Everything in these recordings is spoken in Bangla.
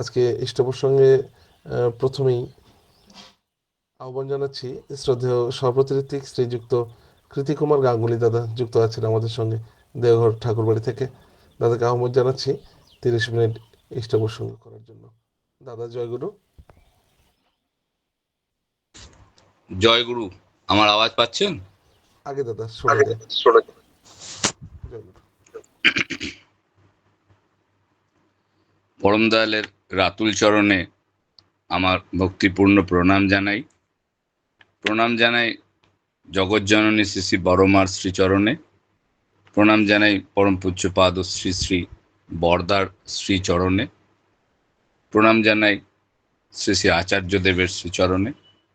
আজকে ইষ্ট প্রসঙ্গে প্রথমেই আহ্বান জানাচ্ছি শ্রদ্ধেয় সহপ্রতিনিধিক শ্রীযুক্ত কৃতিকুমার গাঙ্গুলি দাদা যুক্ত আছেন আমাদের সঙ্গে দেওঘর ঠাকুরবাড়ি থেকে। দাদাকে আহ্বান জানাচ্ছি তিরিশ মিনিট ইষ্ট প্রসঙ্গ করার জন্য। দাদা জয়গুরু জয় গুরু আমার আওয়াজ পাচ্ছেন? আগে দাদা শোনা জয়গুরু পরম দয়ালের রাতুল চরণে আমার ভক্তিপূর্ণ প্রণাম জানাই। প্রণাম জানাই জগজ্জননী শ্রী শ্রী বড়মার শ্রীচরণে। প্রণাম জানাই পরম পূজ্যপাদ শ্রী শ্রী বরদার শ্রীচরণে। প্রণাম জানাই শ্রী শ্রী আচার্য দেবের শ্রীচরণে।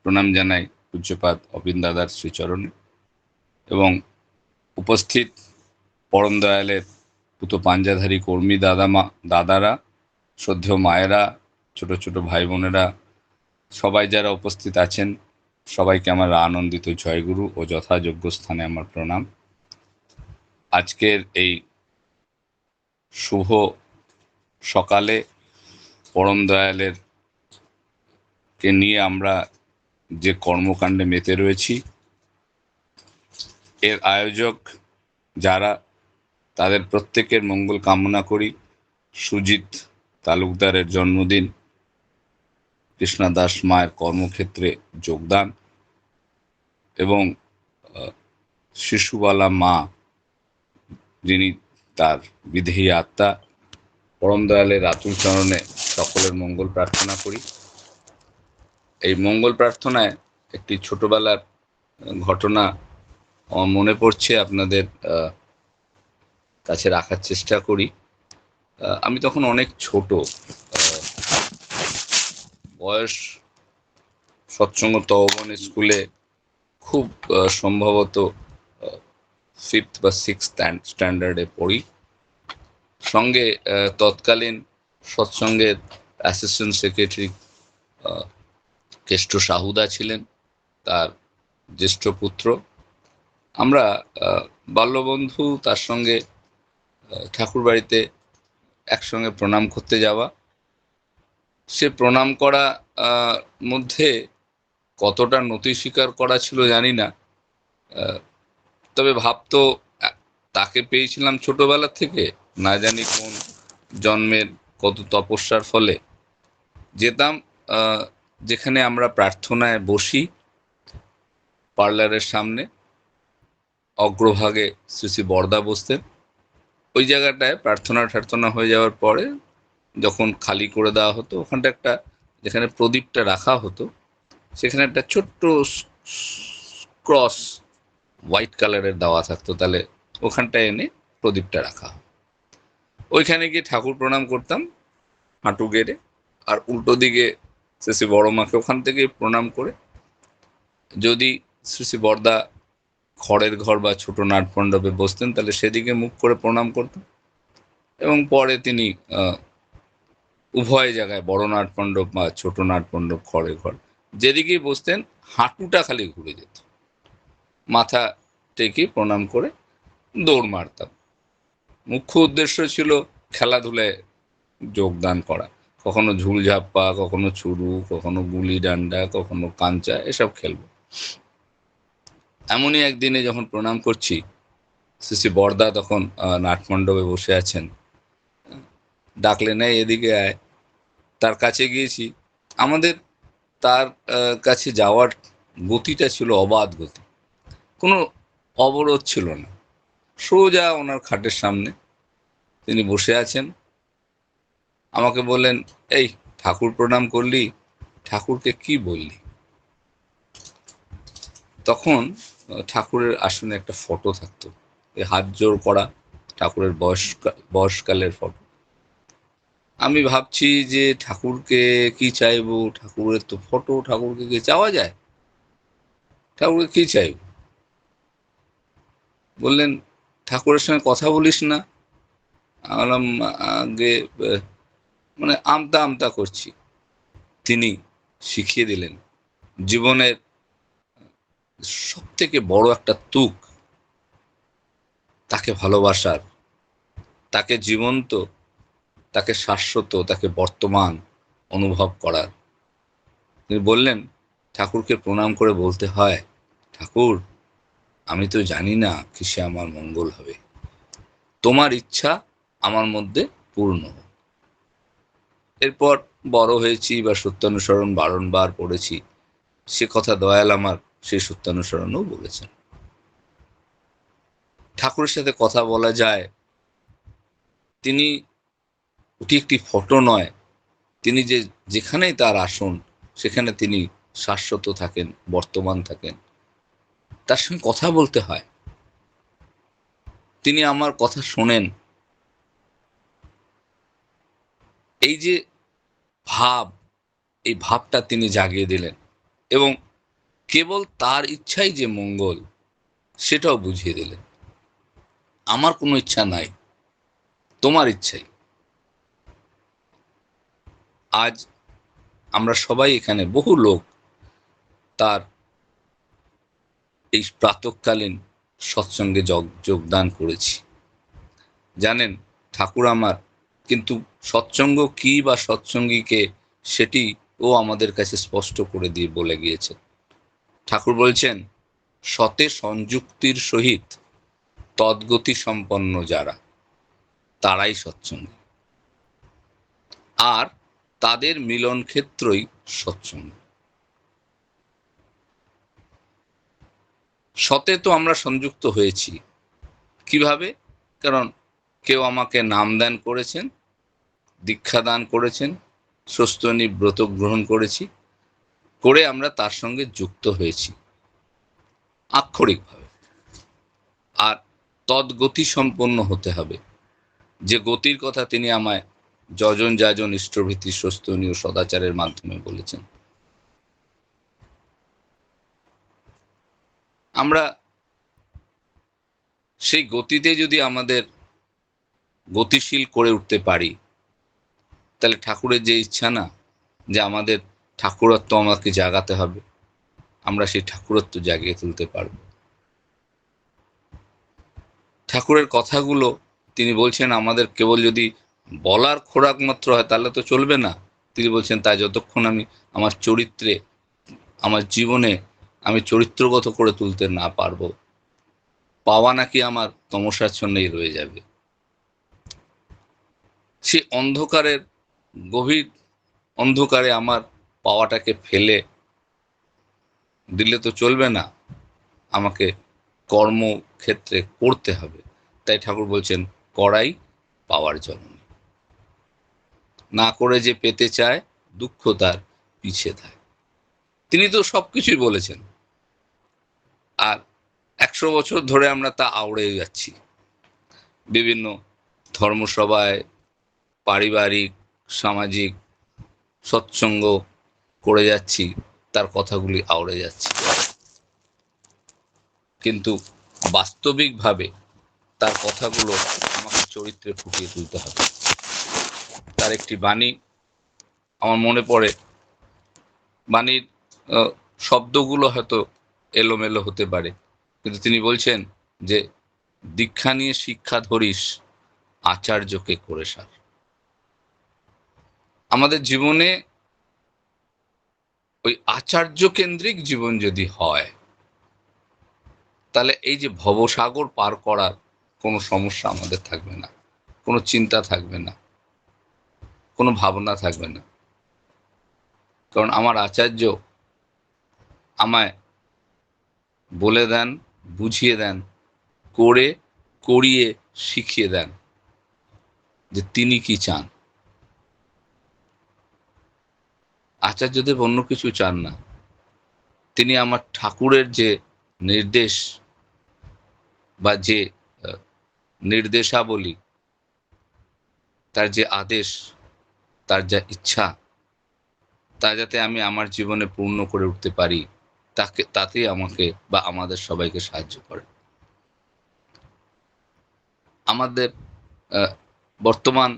প্রণাম জানাই পূজ্যপাদ অবিন দাদার শ্রীচরণে। এবং উপস্থিত পরম দয়ালের পুতো পাঞ্জাধারী কর্মী দাদা মা দাদারা শ্রদ্ধেয় মায়েরা, ছোট ছোট ভাই বোনেরা সবাই যারা উপস্থিত আছেন, সবাইকে আমার আনন্দিত জয়গুরু ও যথাযোগ্য স্থানে আমার প্রণাম। আজকের এই শুভ সকালে পরম দয়ালের কে নিয়ে আমরা যে কর্মকাণ্ডে মেতে রয়েছি, এর আয়োজক যারা, তাদের প্রত্যেকের মঙ্গল কামনা করি। সুজিত তালুকদারের জন্মদিন। কৃষ্ণা দাস মায়ের কর্মক্ষেত্রে যোগদান এবং শিশুবালা মা, যিনি তার বিধেয়ী আত্মা পরম দয়ালের আতুল চরণে সকলের মঙ্গল প্রার্থনা করি। এই মঙ্গল প্রার্থনায় একটি ছোটবেলার ঘটনা আমার মনে পড়ছে, আপনাদের কাছে রাখার চেষ্টা করি। আমি তখন অনেক ছোট বয়স সৎসঙ্গ তহবন স্কুলে খুব সম্ভবত ফিফথ বা সিক্স স্ট্যান্ডার্ডে পড়ি। সঙ্গে তৎকালীন সৎসঙ্গের অ্যাসিস্ট্যান্ট সেক্রেটারি কেষ্ট সাহুদা ছিলেন, তার জ্যেষ্ঠ পুত্র। আমরা বাল্যবন্ধু, তার সঙ্গে ঠাকুর বাড়িতে একসঙ্গে প্রণাম করতে যাওয়া। সে প্রণাম করা মধ্যে কতটা নতি স্বীকার করা ছিল জানি না। তবে ভাবতো তাকে পেয়েছিলাম ছোটবেলা থেকে। না জানি কোন জন্মের কত তপস্যার ফলে। যেতাম যেখানে আমরা প্রার্থনায় বসি পার্লারের সামনে। অগ্রভাগে শ্রী শ্রী বর্দা বসতেন। ওই জায়গাটায় প্রার্থনা টার্থনা হয়ে যাওয়ার পরে যখন খালি করে দেওয়া হতো, ওখানটা একটা যেখানে প্রদীপটা রাখা হতো, সেখানে একটা ছোট্ট ক্রস হোয়াইট কালারের দেওয়া থাকতো, তাহলে ওখানটায় এনে প্রদীপটা রাখা। ওইখানে গিয়ে ঠাকুর প্রণাম করতাম হাঁটু গেড়ে, আর উল্টো দিকে শ্রী শ্রী বড় মাকে ওখান থেকে প্রণাম করে, যদি শ্রী শ্রী বরদা খড়ের ঘর বা ছোট নাট মণ্ডপে বসতেন, তাহলে সেদিকে মুখ করে প্রণাম করতাম এবং পরে তিনি উভয় জায়গায় বড় নাট মণ্ডপ বা ছোট নাট মণ্ডপ, খড়ের ঘর, যেদিকেই বসতেন হাঁটুটা খালি ঘুরে যেত। মাথা টেকে প্রণাম করে দৌড় মারতাম। মুখ্য উদ্দেশ্য ছিল খেলাধুলায় যোগদান করা। কখনো ঝুলঝাপ্পা, কখনো চুরু কখনো গুলি ডান্ডা কখনো কাঞ্চা, এসব খেলব। এমনই একদিনে যখন প্রণাম করছি, শ্রী বরদা তখন নাটমণ্ডপে বসে আছেন। ডাকলে নেই এদিকে আয়। তার কাছে গিয়েছি। আমাদের তার কাছে যাওয়ার গতিটা ছিল অবাধ গতি। কোনো অবরোধ ছিল না। সোজা ওনার খাটের সামনে তিনি বসে আছেন। আমাকে বললেন, এই, ঠাকুর প্রণাম করলি, ঠাকুরকে কি বললি? তখন ঠাকুরের আসনে একটা ফটো থাকতো। এই হাত জোর করা ঠাকুরের বয়স, বয়সকালের ফটো আমি ভাবছি যে ঠাকুরকে কি চাইব? ঠাকুরের তো ফটো ঠাকুরকে কি চাওয়া যায়? ঠাকুরকে কি চাইব? বললেন, ঠাকুরের সঙ্গে কথা বলিস না। বললাম, আগে মানে আমতা আমতা করছি। তিনি শিখিয়ে দিলেন, জীবনের সব থেকে বড় একটা তুক তাকে ভালোবাসার, তাকে জীবন্ত, তাকে শাশ্বত, তাকে বর্তমান অনুভব করার। তিনি বললেন, ঠাকুরকে প্রণাম করে বলতে হয়, ঠাকুর, আমি তো জানি না কিসে আমার মঙ্গল হবে। তোমার ইচ্ছা আমার মধ্যে পূর্ণ। এরপর বড় হয়েছি বা সত্যানুসরণ বারংবার পড়েছি সে কথা দয়াল আমার সেই সত্যানুসরণও বলেছেন। ঠাকুরের সাথে কথা বলা যায়, তিনি ওটি একটি ফটো নয়, তিনি যে যেখানেই তার আসন, সেখানে তিনি শাশ্বত থাকেন, বর্তমান থাকেন। তার সঙ্গে কথা বলতে হয়। তিনি আমার কথা শোনেন। এই যে ভাব, এই ভাবটা তিনি জাগিয়ে দিলেন এবং কেবল তার ইচ্ছাই যে মঙ্গল, সেটাও বুঝিয়ে দিলেন আমার কোনো ইচ্ছা নাই, তোমার ইচ্ছাই। আজ আমরা সবাই এখানে বহু লোক তার এই প্রাতকালীন সৎসঙ্গে যোগ- যোগদান করেছি। জানেন, ঠাকুর আমার, কিন্তু সৎসঙ্গ কি বা সৎসঙ্গীকে সেটি ও আমাদের কাছে স্পষ্ট করে দিয়ে বলে গিয়েছে। ঠাকুর বলছেন, সতে সংযুক্তির সহিত তদ্গতি সম্পন্ন যারা, তারাই সৎসঙ্গী আর তাদের মিলন ক্ষেত্রই সৎসঙ্গ সতে তো আমরা সংযুক্ত হয়েছি। কীভাবে? কারণ কেউ আমাকে নাম দান করেছেন, দীক্ষা দান করেছেন সুস্থনী ব্রত গ্রহণ করেছি করে আমরা তার সঙ্গে যুক্ত হয়েছি। আক্ষরিকভাবে। আর তদ্গতি সম্পন্ন হতে হবে। যে গতির কথা তিনি আমায় যজন যাজন ইষ্টভীতি সুস্থনীয় সদাচারের মাধ্যমে বলেছেন। আমরা সেই গতিতে যদি আমাদের গতিশীল করে উঠতে পারি, তাহলে ঠাকুরের যে ইচ্ছা না, যে আমাদের ঠাকুরত্ব আমাকে জাগাতে হবে। আমরা সেই ঠাকুরত্ব জাগিয়ে তুলতে পারব। ঠাকুরের কথাগুলো তিনি বলছেন, আমাদের কেবল যদি বলার খোরাক মাত্র হয়, তাহলে তো চলবে না। তিনি বলছেন, তাই যতক্ষণ আমি আমার চরিত্রে, আমার জীবনে আমি চরিত্রগত করে তুলতে না পারব, পাওয়া নাকি আমার তমসাচ্ছন্নেই রয়ে যাবে। সে অন্ধকারের, গভীর অন্ধকারে আমার পাওয়াটাকে ফেলে দিলে তো চলবে না। আমাকে কর্মক্ষেত্রে করতে হবে। তাই ঠাকুর বলছেন, করাই পাওয়ার জননী। না করে যে পেতে চায়, দুঃখ তার পিছিয়ে থাকে তিনি তো সবকিছুই বলেছেন। আর একশো বছর ধরে আমরা তা আওড়ে যাচ্ছি। বিভিন্ন ধর্মসভায়, পারিবারিক, সামাজিক, সৎসঙ্গ করে যাচ্ছি, তার কথাগুলি আওড়ে যাচ্ছি। কিন্তু বাস্তবিকভাবে তার কথাগুলো আমাকে চরিত্রে ফুটিয়ে তুলতে হবে। তার একটি বাণী আমার মনে পড়ে। বাণীর শব্দগুলো হয়তো এলোমেলো হতে পারে, কিন্তু তিনি বলছেন যে, দীক্ষা নিয়ে শিক্ষা ধরিস, আচার্যকে করে সার। আমাদের জীবনে ওই আচার্য কেন্দ্রিক জীবন যদি হয়, তাহলে এই যে ভবসাগর পার করার কোনো সমস্যা আমাদের থাকবে না, কোনো চিন্তা থাকবে না, কোনো ভাবনা থাকবে না। কারণ আমার আচার্য আমায় বলে দেন, বুঝিয়ে দেন, করে, করিয়ে শিখিয়ে দেন যে তিনি কি চান। আচার্যদেব অন্য কিছু চান না। তিনি আমার ঠাকুরের যে নির্দেশ বা যে নির্দেশাবলী, তার যে আদেশ, তার যা ইচ্ছা, তা যাতে আমি আমার জীবনে পূর্ণ করে উঠতে পারি, তাকে, তাতেই আমাকে বা আমাদের সবাইকে সাহায্য করে। আমাদের বর্তমান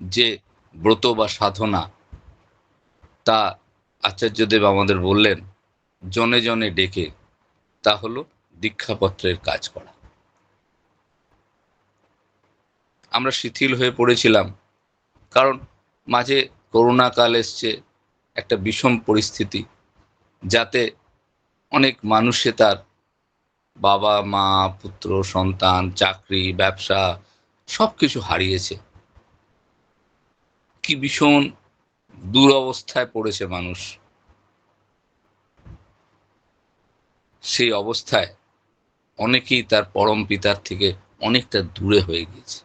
যে ব্রত বা সাধনা তা আচার্যদেব আমাদের বললেন, জনে জনে ডেকে তা হলো দীক্ষাপত্রের কাজ করা। আমরা শিথিল হয়ে পড়েছিলাম, কারণ মাঝে করোনা কাল এসছে, একটা বিষম পরিস্থিতি, যাতে অনেক মানুষে তার বাবা, মা, পুত্র, সন্তান, চাকরি, ব্যবসা সব কিছু হারিয়েছে। কি ভীষণ দুরবস্থায় পড়েছে মানুষ। সেই অবস্থায় অনেকেই তার পরম পিতার থেকে অনেকটা দূরে হয়ে গিয়েছে।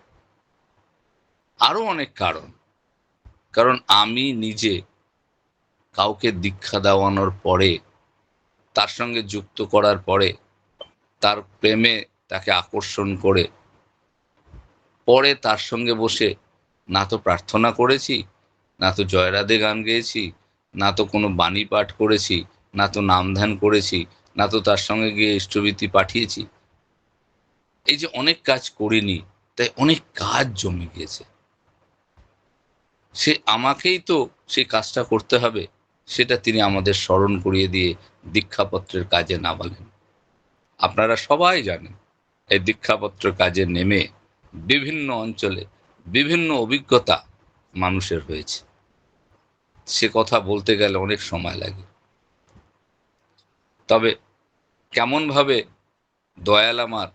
আরও অনেক কারণ। কারণ আমি নিজে কাউকে দীক্ষা দেওয়ানোর পরে, তার সঙ্গে যুক্ত করার পরে, তার প্রেমে তাকে আকর্ষণ করে, পরে তার সঙ্গে বসে না তো প্রার্থনা করেছি না তো জয়রাধে গান গেয়েছি, না তো কোনো বাণী পাঠ করেছি, না তো নাম ধ্যান করেছি, না তো তার সঙ্গে গিয়ে ইষ্টবৃত্তি পাঠিয়েছি। এই যে অনেক কাজ করিনি, তাই অনেক কাজ জমে গিয়েছে। সে আমাকেই তো সেই কাজটা করতে হবে, সেটা তিনি আমাদের স্মরণ করিয়ে দিয়ে দীক্ষাপত্রের কাজে নামালেন। আপনারা সবাই জানেন, এই দীক্ষাপত্র কাজে নেমে বিভিন্ন অঞ্চলে বিভিন্ন অভিজ্ঞতা মানুষের হয়েছে। সে কথা বলতে গেলে অনেক সময় লাগে। তবে কেমনভাবে দয়াল আমার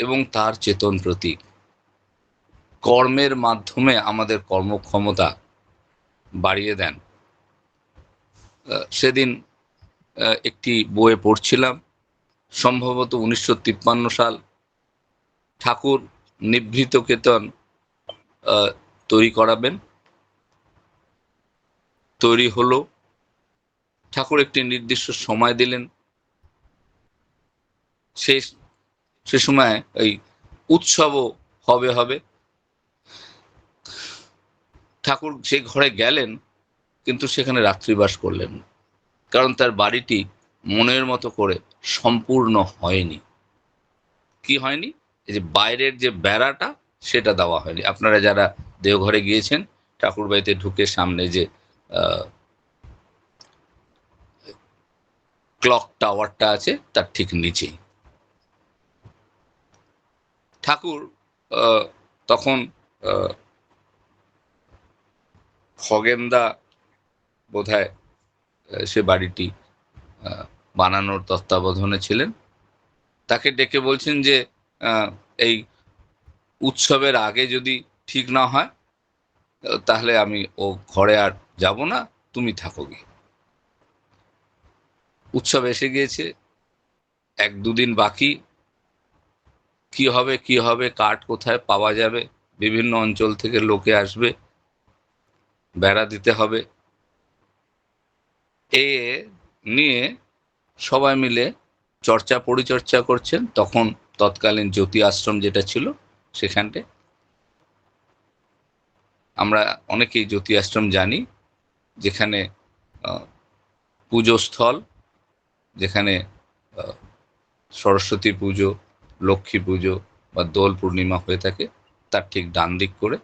এবং তার চেতন প্রতীক কর্মের মাধ্যমে আমাদের কর্মক্ষমতা বাড়িয়ে দেন সেদিন একটি বইয়ে পড়ছিলাম, সম্ভবত উনিশশো তিপ্পান্ন সাল ঠাকুর নিভৃত কেতন তৈরি করাবেন। তৈরি হলো। ঠাকুর একটি নির্দিষ্ট সময় দিলেন। সেই সে সময় এই উৎসবও হবে হবে। ঠাকুর সেই ঘরে গেলেন, কিন্তু সেখানে রাত্রিবাস করলেন কারণ তার বাড়িটি মনের মতো করে সম্পূর্ণ হয়নি। কি হয়নি? এই যে বাইরের যে বেড়াটা, সেটা দেওয়া হয়নি। আপনারা যারা দেওঘরে গিয়েছেন, ঠাকুর বাড়িতে ঢুকে সামনে যে ক্লক টাওয়ারটা আছে তার ঠিক নিচেই। ঠাকুর তখন খগেনদা আহ, সে বাড়িটি বানানোর তত্ত্বাবধানে ছিলেন। তাকে ডেকে বলছেন যে এই উৎসবের আগে যদি ঠিক না হয় তাহলে আমি ও ঘরে আর যাব না, তুমি থাকো গিয়ে। উৎসব এসে গিয়েছে, এক দুদিন বাকি। কি হবে কি হবে, কাঠ কোথায় পাওয়া যাবে, বিভিন্ন অঞ্চল থেকে লোকে আসবে, বেড়া দিতে হবে। এ নিয়ে সবাই মিলে চর্চা পরিচর্চা করছেন, তখন তৎকালীন জ্যোতি আশ্রম যেটা ছিল সেখানটে আমরা অনেকেই জ্যোতি আশ্রম জানি যেখানে পুজোস্থল, যেখানে সরস্বতী পুজো, লক্ষ্মী পুজো বা দোল পূর্ণিমা হয়ে থাকে, তার ঠিক ডান দিক করে।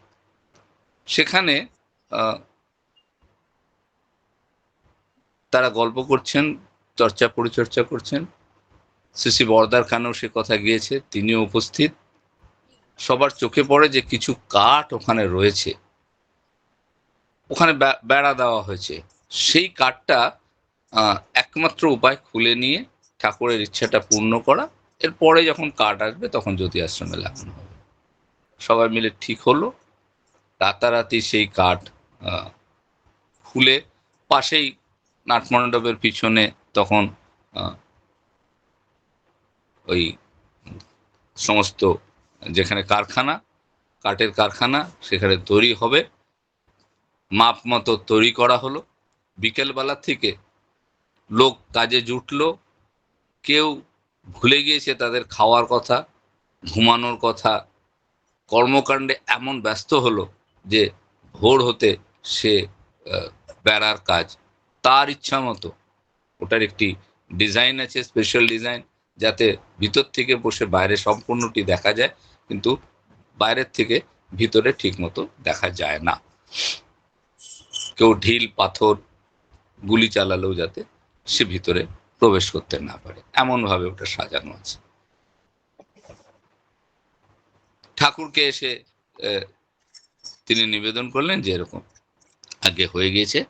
সেখানে তারা গল্প করছেন, চর্চা পরিচর্চা করছেন। শ্রী বর্দার খানেও সে কথা গিয়েছে, তিনিও উপস্থিত। সবার চোখে পড়ে যে কিছু কাঠ ওখানে রয়েছে। ওখানে বেড়া দেওয়া হয়েছে। সেই কাঠটা একমাত্র উপায় খুলে নিয়ে ঠাকুরের ইচ্ছাটা পূর্ণ করা। এরপরে যখন কাঠ আসবে, তখন জ্যোতি আশ্রমে লাগানো হবে। সবাই মিলে ঠিক হলো। রাতারাতি সেই কাঠ খুলে পাশেই নাটমণ্ডপের পিছনে তখন ওই সমস্ত যেখানে কারখানা, কাঠের কারখানা, সেখানে তৈরি হবে। মাপ মতো তৈরি করা হলো। বিকেলবেলা থেকে লোক কাজে জুটলো। কেউ ভুলে গিয়েছে তাদের খাওয়ার কথা, ঘুমানোর কথা। কর্মকাণ্ডে এমন ব্যস্ত হলো যে ভোর হতে সে বেড়ার কাজ তার ইচ্ছা মতো। ওটার একটি ডিজাইন আছে, স্পেশাল ডিজাইন, যাতে ভিতর থেকে বসে বাইরে সম্পূর্ণটি দেখা যায়, কিন্তু বাইরের থেকে ভিতরে ঠিক মতো দেখা যায় না। কেউ ঢিল, পাথর, গুলি চালালেও যাতে সে ভিতরে প্রবেশ করতে না পারে। এমন ভাবে ওটা সাজানো আছে। ঠাকুরকে এসে তিনি নিবেদন করলেন যে এরকম আগে হয়ে গিয়েছে।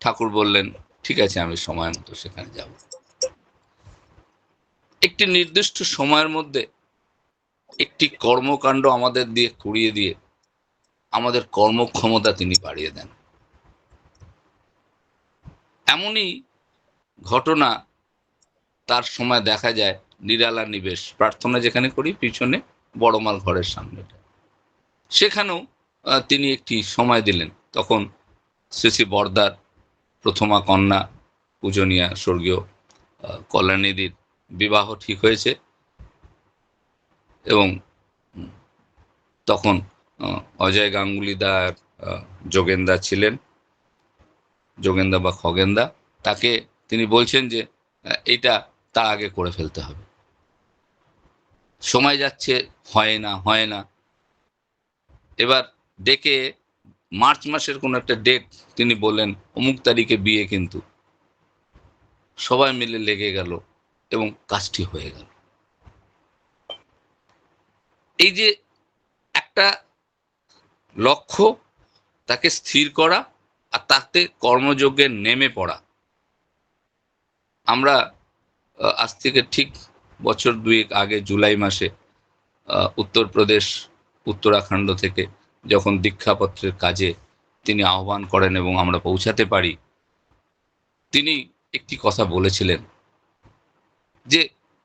ঠাকুর বললেন, ঠিক আছে, আমি সময় মতো সেখানে যাব। একটি নির্দিষ্ট সময়ের মধ্যে একটি কর্মকাণ্ড আমাদের দিয়ে কুড়িয়ে দিয়ে আমাদের কর্মক্ষমতা তিনি বাড়িয়ে দেন। এমনই ঘটনা তার সময় দেখা যায়, নিরালা নিবেশ। প্রার্থনা যেখানে করি, পিছনে বড়মাল ঘরের সামনে সেখানেও তিনি একটি সময় দিলেন। তখন শ্রী শ্রী বর্দার প্রথমা কন্যা, পূজনীয়া স্বর্গীয় কল্যাণীদির বিবাহ ঠিক হয়েছে এবং তখন অজয় গাঙ্গুলি দা যোগেন্দা ছিলেন। যোগেন্দা বা খগেন্দা, তাকে তিনি বলছেন যে এটা তার আগে করে ফেলতে হবে। সময় যাচ্ছে, হয় না হয় না। এবার ডেকে মার্চ মাসের কোন একটা ডেট তিনি বললেন, অমুক তারিখে বিয়ে কিন্তু। সবাই মিলে লেগে গেল এবং কাজটি হয়ে গেল। এই যে একটা লক্ষ্য, তাকে স্থির করা আর তাতে কর্মযজ্ঞে নেমে পড়া। আমরা আজ থেকে ঠিক বছর দুয়েক আগে জুলাই মাসে উত্তরপ্রদেশ, উত্তরাখণ্ড থেকে যখন দীক্ষাপত্রের কাজে তিনি আহ্বান করেন এবং আমরা পৌঁছাতে পারি, তিনি একটি কথা বলেছিলেন যে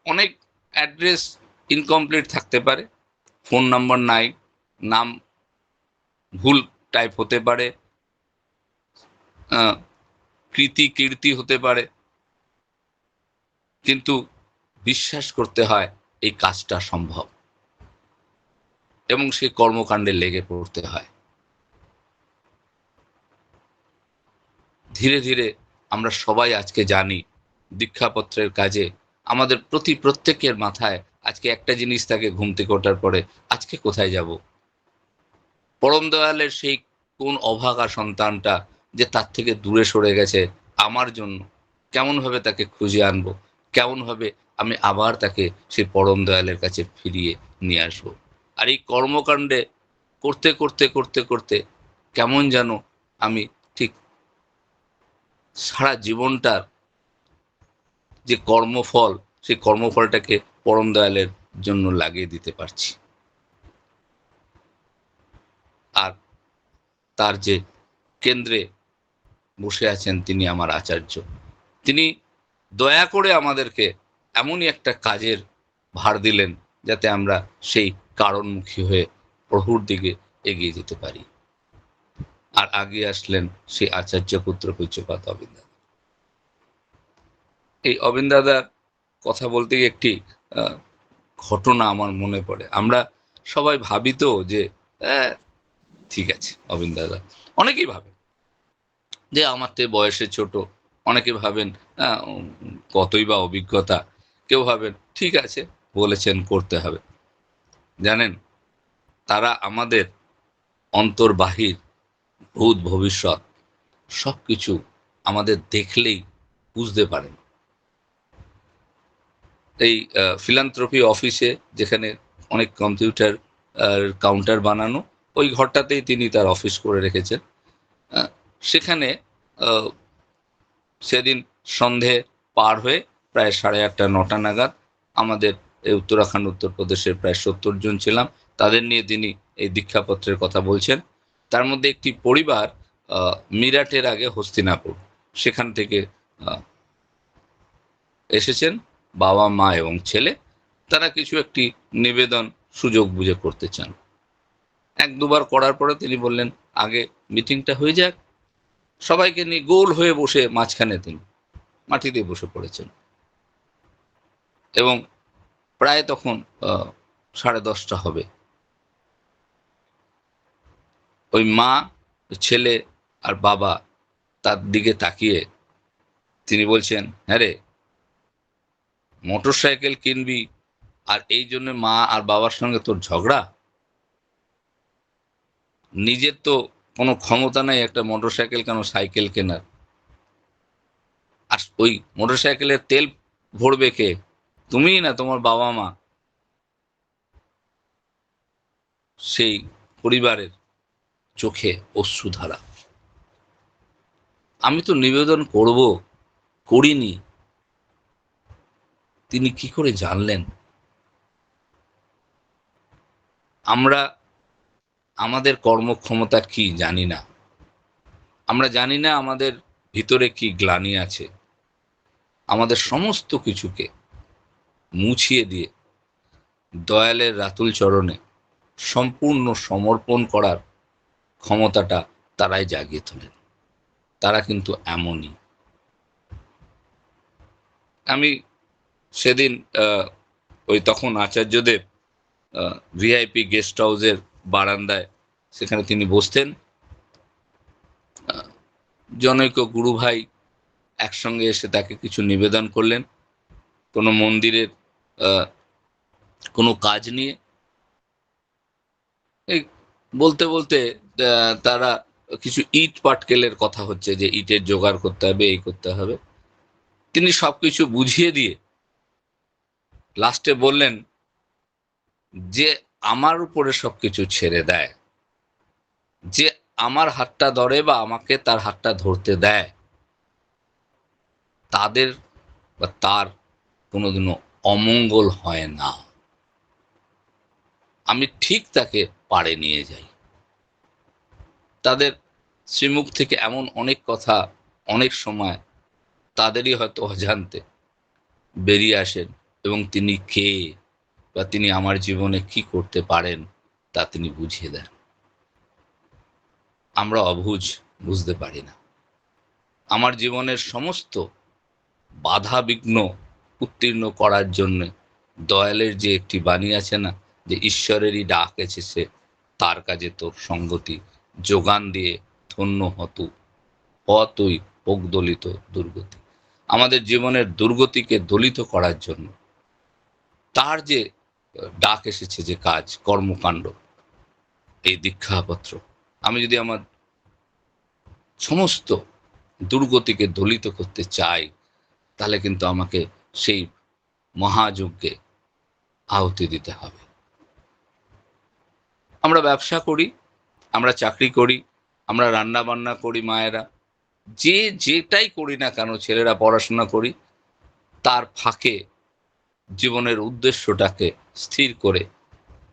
অনেক অ্যাড্রেস ইনকমপ্লিট থাকতে পারে, ফোন নাম্বার নাই, নাম ভুল টাইপ হতে পারে কৃতি কীর্তি হতে পারে। কিন্তু বিশ্বাস করতে হয় এই কাজটা সম্ভব। এবং সেই কর্মকাণ্ডে লেগে পড়তে হয়। ধীরে ধীরে আমরা সবাই আজকে জানি, দীক্ষাপত্রের কাজে আমাদের প্রতি প্রত্যেকের মাথায় আজকে একটা জিনিস থাকে ঘুম থেকে ওঠার পরে, আজকে কোথায় যাব? পরম দয়ালের সেই কোন অভাগা সন্তানটা যে তার থেকে দূরে সরে গেছে আমার জন্য। কেমনভাবে তাকে খুঁজে আনব? কেমনভাবে আমি আবার তাকে সেই পরম দয়ালের কাছে ফিরিয়ে নিয়ে আসব? আর এই কর্মকাণ্ডে করতে করতে করতে করতে কেমন যেন আমি ঠিক সারা জীবনটার যে কর্মফল, সেই কর্মফলটাকে পরম দয়ালের জন্য লাগিয়ে দিতে পারছি। আর তার যে কেন্দ্রে বসে আছেন তিনি আমার আচার্য। তিনি দয়া করে আমাদেরকে এমনই একটা কাজের ভার দিলেন যাতে আমরা সেই কারণমুখী হয়ে প্রভুর দিকে এগিয়ে যেতে পারি। আর আগে আসলেন সেই আচার্য পুত্র পূজ্যপাত অবিন্দা এই অবিন্দাদার কথা বলতে গিয়ে একটি ঘটনা আমার মনে পড়ে। আমরা সবাই ভাবিত যে ঠিক আছে অবিন্দাদা। অনেকেই ভাবেন যে আমার তে বয়সে ছোট। অনেকে ভাবেন কতই বা অভিজ্ঞতা। কেউ ভাবেন, ঠিক আছে, বলেছেন, করতে হবে। জানেন, তারা আমাদের অন্তর্বাহির ভূত, ভবিষ্যৎ সব কিছু আমাদের দেখলেই বুঝতে পারেন। এই ফিলান্থ্রপি অফিসে যেখানে অনেক কম্পিউটার কাউন্টার বানানো, ওই ঘরটাতেই তিনি তার অফিস করে রেখেছেন। সেখানে সেদিন সন্ধে পার হয়ে প্রায় সাড়ে আটটা, নটা নাগাদ আমাদের এই উত্তরাখণ্ড, উত্তরপ্রদেশের প্রায় সত্তর জন ছিলাম। তাদের নিয়ে তিনি এই দীক্ষাপত্রের কথা বলছেন। তার মধ্যে একটি পরিবার মিরাটের আগে হস্তিনাপুর। সেখান থেকে এসেছেন বাবা, মা এবং ছেলে। তারা কিছু একটি নিবেদন, সুযোগ বুঝে করতে চান। এক দুবার করার পরে তিনি বললেন, আগে মিটিংটা হয়ে যাক সবাইকে নিয়ে গোল হয়ে বসে মাঝখানে তিনি মাটিতে বসে পড়েছেন। এবং প্রায় তখন সাড়ে দশটা হবে। ওই মা, ছেলে আর বাবা তার দিকে তাকিয়ে তিনি বলছেন হ্যাঁ রে মোটর সাইকেল কিনবি আর এই জন্য মা আর বাবার সঙ্গে তোর ঝগড়া? নিজের তো কোনো ক্ষমতা নেই একটা মোটর সাইকেল কেন সাইকেল কেনার? আর ওই মোটর সাইকেলের তেল ভরবে কে? তুমিই না তোমার বাবা মা। সেই পরিবারের চোখে অশ্রুধারা আমি তো নিবেদন করব, করিনি। তিনি কি করে জানলেন? আমরা আমাদের কর্মক্ষমতা কি জানি না। আমরা জানি না আমাদের ভিতরে কি গ্লানি আছে। আমাদের সমস্ত কিছুকে মুছিয়ে দিয়ে দয়ালের রাতুল চরণে সম্পূর্ণ সমর্পণ করার ক্ষমতাটা তারাই জাগিয়ে তোলেন। তারা কিন্তু এমনই। আমি সেদিন ওই তখন আচার্যদেব ভিআইপি গেস্ট হাউসের বারান্দায় সেখানে তিনি বসতেন। জনৈক গুরু ভাই একসঙ্গে এসে তাকে কিছু নিবেদন করলেন। কোনো মন্দিরের কোনো কাজ নিয়ে। এই বলতে বলতে তারা কিছু ইট পাটকেলের কথা হচ্ছে যে ইটের জোগাড় করতে হবে, এই করতে হবে। তিনি সবকিছু বুঝিয়ে দিয়ে লাস্টে বললেন যে আমার উপরে সবকিছু ছেড়ে দেয়। যে আমার হাতটা ধরে বা আমাকে তার হাতটা ধরতে দেয়, তাদের বা তার কোনোদিনও অমঙ্গল হয় না। আমি ঠিক তাকে পাড়ে নিয়ে যাই। তাদের শ্রীমুখ থেকে এমন অনেক কথা অনেক সময় তাদেরই হয়তো অজান্তে বেরিয়ে আসেন এবং তিনি কে? বা তিনি আমার জীবনে কি করতে পারেন তা তিনি বুঝিয়ে দেন। আমরা অবুঝ বুঝতে পারি না। আমার জীবনের সমস্ত বাধা বিঘ্ন উত্তীর্ণ করার জন্য দয়ালের যে একটি বাণী আছে না, যে ঈশ্বরেরই ডাক এসেছে তার কাজে তোর সঙ্গতি যোগান দিয়ে ধন্য হতু হতই হোক দলিত দুর্গতি। আমাদের জীবনের দুর্গতিকে দলিত করার জন্য তার যে ডাক এসেছে যে কাজ, কর্মকাণ্ড, এই দীক্ষাপত্র। আমি যদি আমার সমস্ত দুর্গতিকে দলিত করতে চাই, তাহলে কিন্তু আমাকে সেই মহাযজ্ঞে আহুতি দিতে হবে। আমরা ব্যবসা করি, আমরা চাকরি করি, আমরা রান্না বান্না করি মায়েরা। যে যেটাই করি না কেন, ছেলেরা পড়াশোনা করি, তার ফাঁকে জীবনের উদ্দেশ্যটাকে স্থির করে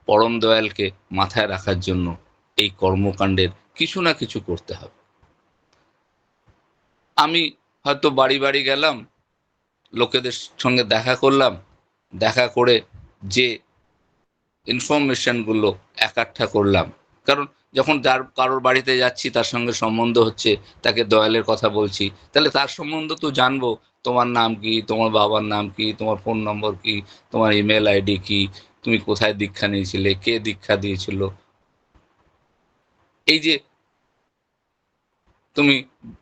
পরম দয়ালকে মাথায় রাখার জন্য এই কর্মকাণ্ডের কিছু না কিছু করতে হবে। আমি হয়তো বাড়ি বাড়ি গেলাম, লোকেদের সঙ্গে দেখা করলাম, দেখা করে যে ইনফরমেশনগুলো একাঠা করলাম। কারণ যখন যার কারোর বাড়িতে যাচ্ছি, তার সঙ্গে সম্বন্ধ হচ্ছে, তাকে দয়ালের কথা বলছি, তাহলে তার সম্বন্ধ তো জানব তোমার নাম কি? তোমার বাবার নাম কি? তোমার ফোন নম্বর কি? তোমার ইমেল আইডি কি? তুমি কোথায় দীক্ষা নিয়েছিলে? কে দীক্ষা দিয়েছিল? এই যে তুমি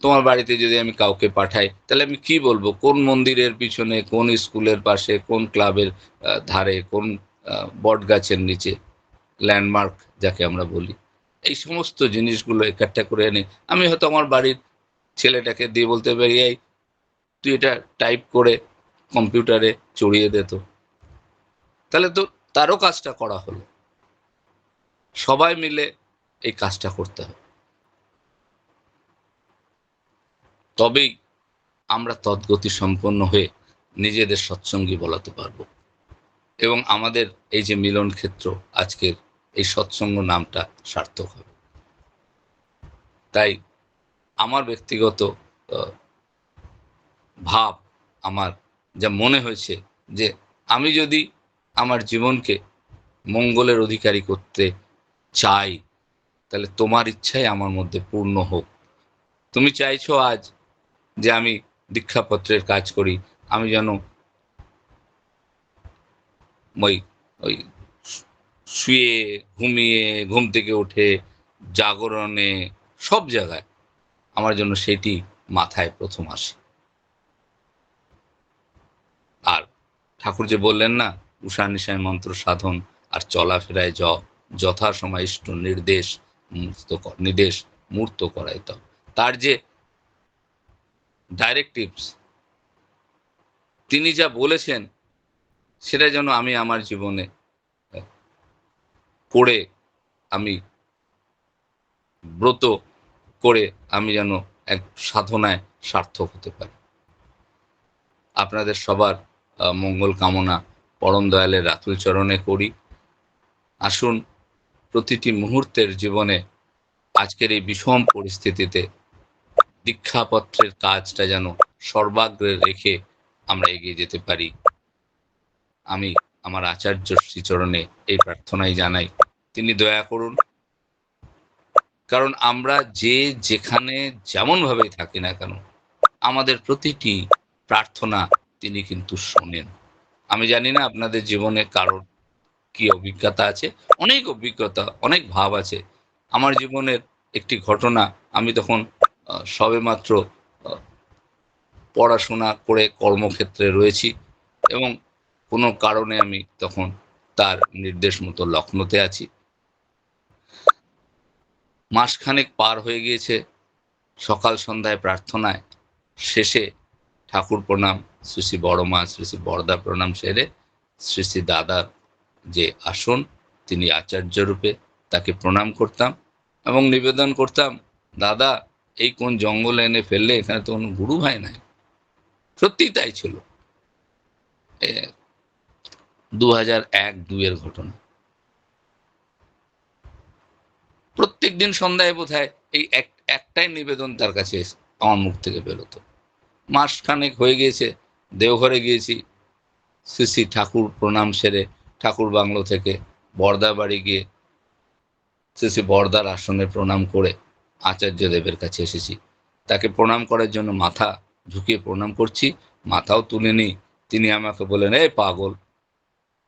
তোমার বাড়িতে যদি আমি কাউকে পাঠাই, তাহলে আমি কি বলব? কোন মন্দিরের পিছনে, কোন স্কুলের পাশে, কোন ক্লাবের ধারে, কোন বট গাছের নিচে ল্যান্ডমার্ক যাকে আমরা বলি, এই সমস্ত জিনিসগুলো একাঠা করে এনে, আমি হয়তো আমার বাড়ির ছেলেটাকে দিয়ে বলতে পারি, এই তুই এটা টাইপ করে কম্পিউটারে চড়িয়ে দে তো। তাহলে তো তারও কাজটা করা হলো। সবাই মিলে এই কাজটা করতে হবে। তবেই আমরা তদ্গতি সম্পন্ন হয়ে নিজেদের সৎসঙ্গী বলাতে পারব। এবং আমাদের এই যে মিলন ক্ষেত্র আজকের এই সৎসঙ্গ নামটা সার্থক হবে। তাই আমার ব্যক্তিগত ভাব আমার যা মনে হয়েছে যে আমি যদি আমার জীবনকে মঙ্গলের অধিকারী করতে চাই, তাহলে তোমার ইচ্ছাই আমার মধ্যে পূর্ণ হোক। তুমি চাইছো আজ যে আমি দীক্ষাপত্রের কাজ করি, আমি যেন ওই ওই শুয়ে, ঘুমিয়ে, ঘুম থেকে উঠে, জাগরণে, সব জায়গায় আমার জন্য সেটি মাথায় প্রথম আসে। আর ঠাকুর যে বললেন না, উষা নিশায় মন্ত্র সাধন আর চলাফেরায় য যথা সময় ইষ্ট নির্দেশ মূর্ত নির্দেশ, মূর্ত করাই তো। তার যে ডাইরেক্টিভস তিনি যা বলেছেন সেটা যেন আমি আমার জীবনে করে আমি ব্রত করে আমি যেন এক সাধনায় সার্থক হতে পারি। আপনাদের সবার মঙ্গল কামনা পরম দয়ালের রাতুল চরণে করি। আসুন প্রতিটি মুহূর্তের জীবনে আজকের এই বিষম পরিস্থিতিতে দীক্ষাপত্রের কাজটা যেন সর্বাগ্রে রেখে আমরা এগিয়ে যেতে পারি। আমি আমার আচার্য শ্রীচরণে এই প্রার্থনাই জানাই। তিনি দয়া করুন। কারণ আমরা যে যেখানে যেমন ভাবেই থাকি না কেন, আমাদের প্রতিটি প্রার্থনা তিনি কিন্তু শোনেন। আমি জানি না আপনাদের জীবনে কারোর কি অভিজ্ঞতা আছে। অনেক অভিজ্ঞতা অনেক ভাব আছে। আমার জীবনের একটি ঘটনা আমি তখন আহ, সবেমাত্র পড়াশোনা করে কর্মক্ষেত্রে রয়েছি এবং কোনো কারণে আমি তখন তার নির্দেশ মতো লখনৌতে আছি। মাসখানেক পার হয়ে গিয়েছে। সকাল সন্ধ্যায় প্রার্থনায় শেষে ঠাকুর প্রণাম, শ্রী শ্রী বড় মা শ্রী শ্রী বড়দা প্রণাম সেরে শ্রী শ্রী দাদার যে আসন, তিনি আচার্য রূপে তাকে প্রণাম করতাম এবং নিবেদন করতাম, দাদা, এই কোন জঙ্গলে এনে ফেললে এখানে তো কোনো গুরু ভাই নাই? সত্যি তাই ছিল। দু হাজার এক দুইয়ের ঘটনা। প্রত্যেক দিন সন্ধ্যায় বোধ হয় এই এক, একটাই নিবেদন তার কাছে আমার মুখ থেকে বেরোতো। মাস খানেক হয়ে গিয়েছে, দেওঘরে গিয়েছি। শ্রী শ্রী ঠাকুর প্রণাম সেরে ঠাকুর বাংলো থেকে বর্দা বাড়ি গিয়ে শ্রী শ্রী বর্দার আসনে প্রণাম করে আচার্য দেবের কাছে এসেছি। তাকে প্রণাম করার জন্য মাথা ঝুঁকিয়ে প্রণাম করছি, মাথাও তুলেনি তিনি আমাকে বলেন এই পাগল,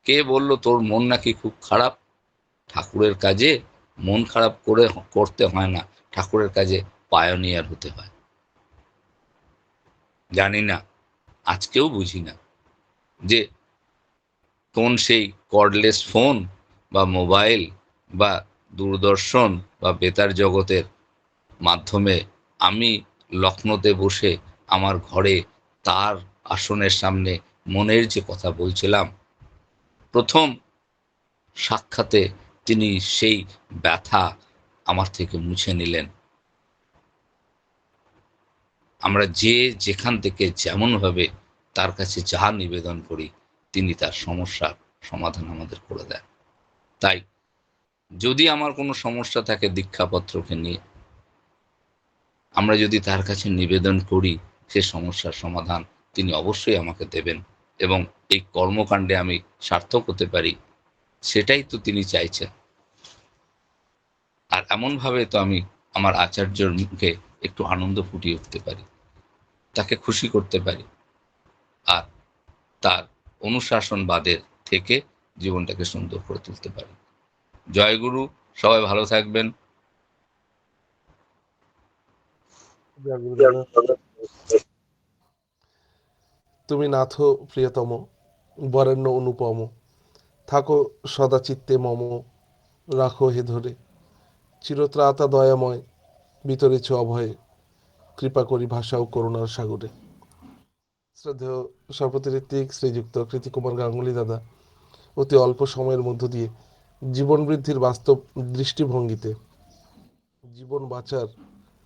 কে বলল তোর মন নাকি খুব খারাপ? ঠাকুরের কাজে মন খারাপ করে করতে হয় না। ঠাকুরের কাজে পায়োনিয়ার হতে হয়। জানি না, আজকেও বুঝি না যে কোন সেই কর্ডলেস ফোন বা মোবাইল বা দূরদর্শন বা বেতার জগতের মাধ্যমে আমি লখনৌতে বসে আমার ঘরে তার আসনের সামনে মনের যে কথা বলছিলাম, প্রথম সাক্ষাতে তিনি সেই ব্যথা আমার থেকে মুছে নিলেন। আমরা যে যেখান থেকে যেমনভাবে তার কাছে যা নিবেদন করি, তিনি তার সমস্যার সমাধান আমাদের করে দেন। তাই, যদি আমার কোনো সমস্যা থাকে দীক্ষাপত্রকে নিয়ে, আমরা যদি তার কাছে নিবেদন করি সে সমস্যার সমাধান, তিনি অবশ্যই আমাকে দেবেন এবং এই কর্মকাণ্ডে আমি সার্থক হতে পারি, সেটাই তো তিনি চাইছেন। আর এমনভাবে তো আমি আমার আচার্যর মুখে একটু আনন্দ ফুটিয়ে উঠতে পারি তাকে খুশি করতে পারি। আর তার অনুশাসনবাদের থেকে জীবনটাকে সুন্দর করে তুলতে পারি। জয় গুরু সবাই ভালো থাকবেন। তুমি নাথ প্রিয়তম বরেণ্য অনুপম থাকো সদাচিত্তে মম রাখো হে ধরে চিরত্রাতা দয়াময় বিতরেছ অভয়ে কৃপা করি ভাষা ও করুণার সাগরে। শ্রদ্ধেয় সর্বতি ঋত্বিক শ্রীযুক্ত কৃতিকুমার গাঙ্গুলি দাদা, অতি অল্প সময়ের মধ্য দিয়ে জীবন বৃদ্ধির বাস্তব দৃষ্টিভঙ্গিতে জীবন বাঁচার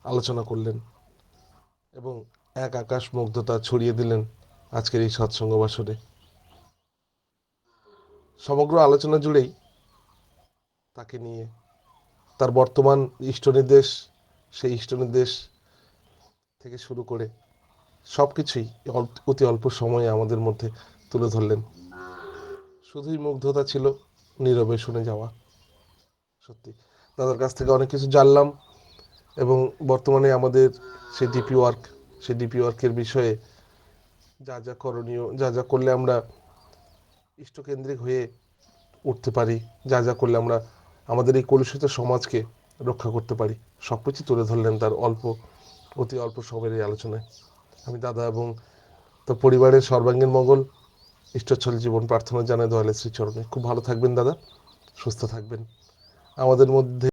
আলোচনা করলেন এবং এক আকাশ মুগ্ধতা ছড়িয়ে দিলেন আজকের এই সৎসঙ্গ বাসরে সমগ্র আলোচনা জুড়েই তাকে নিয়ে তার বর্তমান ইষ্টনির্দেশ সেই ইষ্টনির্দেশ থেকে শুরু করে সব কিছুই অতি অল্প সময়ে আমাদের মধ্যে তুলে ধরলেন। শুধুই মুগ্ধতা ছিল নীরবে শুনে যাওয়া। সত্যি। দাদার কাছ থেকে অনেক কিছু জানলাম এবং বর্তমানে আমাদের সেই ডিপি ওয়ার্ক সেই ডিপি ওয়ার্কের বিষয়ে যা যা করণীয়, যা যা করলে আমরা ইষ্টকেন্দ্রিক হয়ে উঠতে পারি, যা যা করলে আমরা আমাদের এই কলুষিত সমাজকে রক্ষা করতে পারি। সব কিছু তুলে ধরলেন তার অল্প, অতি অল্প সময়ের এই আলোচনায়। আমি দাদা এবং তার পরিবারের সর্বাঙ্গীন মঙ্গল ইষ্টচ্ছল জীবন প্রার্থনা জানাই দয়ালের শ্রীচরণে। খুব ভালো থাকবেন দাদা, সুস্থ থাকবেন। আমাদের মধ্যে